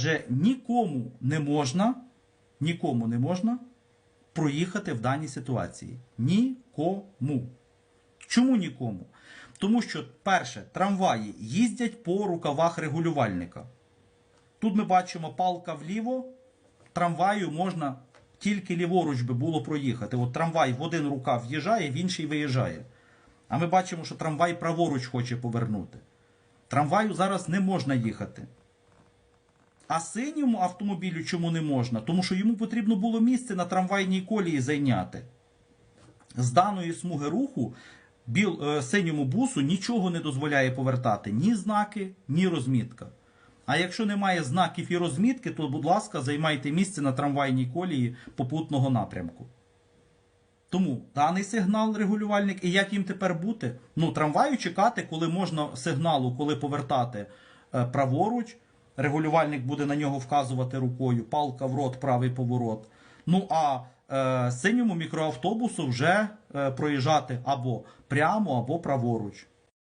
Вже нікому не можна, нікому не можна проїхати в даній ситуації. Нікому. Чому нікому? Тому що, перше, трамваї їздять по рукавах регулювальника. Тут ми бачимо палка вліво, трамваю можна тільки ліворуч би було проїхати. От трамвай в один рукав в'їжджає, в інший виїжджає. А ми бачимо, що трамвай праворуч хоче повернути. Трамваю зараз не можна їхати. А синьому автомобілю чому не можна? Тому що йому потрібно було місце на трамвайній колії зайняти. З даної смуги руху біл, е, синьому бусу нічого не дозволяє повертати ні знаки, ні розмітка. А якщо немає знаків і розмітки, то, будь ласка, займайте місце на трамвайній колії попутного напрямку. Тому даний сигнал регулювальник, і як їм тепер бути? Ну, трамваю чекати, коли можна сигналу, коли повертати е, праворуч. Регулювальник буде на нього вказувати рукою, палка в рот, правий поворот. Ну а е, синьому мікроавтобусу вже е, проїжджати або прямо, або праворуч.